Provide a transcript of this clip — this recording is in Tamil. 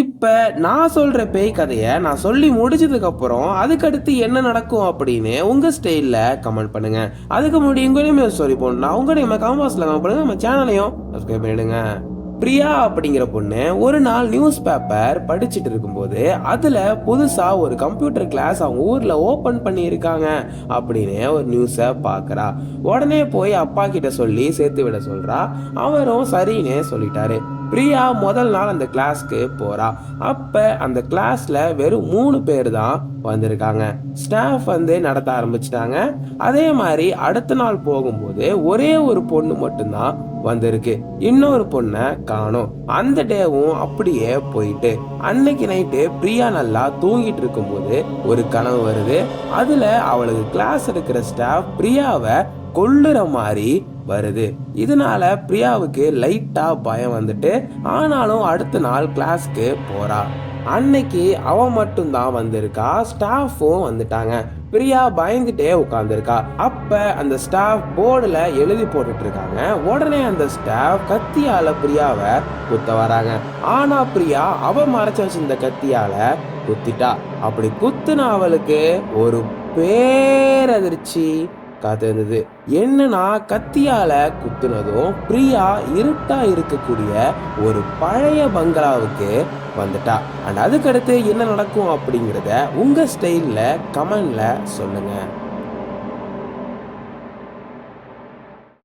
இப்போ நான் சொல்கிற பேய் கதையை நான் சொல்லி முடிச்சதுக்கப்புறம் அதுக்கடுத்து என்ன நடக்கும் அப்படின்னு உங்கள் ஸ்டைலில் கமெண்ட் பண்ணுங்கள் அதுக்கு முன்னாடி உங்களையுமே நேம் ஸ்டோரி போடணும்னா உங்க கமெண்ட் பாக்ஸில் கமெண்ட் பண்ணுங்க. நம்ம சேனலையும் சப்ஸ்கிரைப் பண்ணிவிடுங்க பிரியா அப்படிங்கிற பொண்ணு ஒரு நாள் நியூஸ் பேப்பர் படிச்சுட்டு இருக்கும்போது அதில் புதுசாக ஒரு கம்ப்யூட்டர் கிளாஸ் அவங்க ஊரில் ஓப்பன் பண்ணியிருக்காங்க அப்படின்னு ஒரு நியூஸை பார்க்குறா உடனே போய் அப்பா கிட்ட சொல்லி சேர்த்து விட சொல்கிறா அவரும் சரின்னு சொல்லிட்டாரு. பிரியா முதல் நாள் அந்த கிளாஸ்க்கு போறா. அப்ப அந்த கிளாஸ்ல வெறும் மூணு பேர் தான் வந்திருக்காங்க. ஸ்டாஃப் வந்து நடத்த ஆரம்பிச்சிட்டாங்க. அதே மாதிரி அடுத்த நாள் போகும்போது ஒரே ஒரு பொண்ணு மட்டும்தான் வந்திருக்கு. இன்னொரு பொண்ணை காணும். அந்த டேவும் அப்படியே போயிட்டு அன்னைக்கு நைட்டு பிரியா நல்லா தூங்கிட்டு இருக்கும்போது ஒரு கனவு வருது. அதுல அவளுக்கு கிளாஸ் எடுக்கிற ஸ்டாஃப் பிரியாவை கொள்ளுற மாதிரி வருது. இதனால பிரியாவுக்கு லைட்டா பயம் வந்துட்டு ஆனாலும் அடுத்த நாள் கிளாஸ்க்கு போறா. அன்னைக்கு அவ மட்டும்தான் வந்திருக்கா ஸ்டாஃபும் வந்துட்டாங்க. பிரியா பயந்துட்டே உட்காந்துருக்கா அப்ப அந்த ஸ்டாஃப் போர்டுல எழுதி போட்டுட்டு இருக்காங்க உடனே அந்த ஸ்டாஃப் கத்தியால பிரியாவை குத்த வராங்க. ஆனா பிரியா அவ மறைச்சு வச்சிருந்த கத்தியால குத்திட்டா. அப்படி குத்துன அவளுக்கு ஒரு பேரதிர்ச்சி. காத்திருந்தது. என்னன்னா கத்தியால குத்துனதும் பிரியா இருட்டா இருக்கக்கூடிய ஒரு பழைய பங்களாவுக்கு வந்துட்டா. அண்ட் அதுக்கடுத்து என்ன நடக்கும் அப்படிங்கிறத உங்க ஸ்டைல்ல கமெண்ட்ல சொல்லுங்க.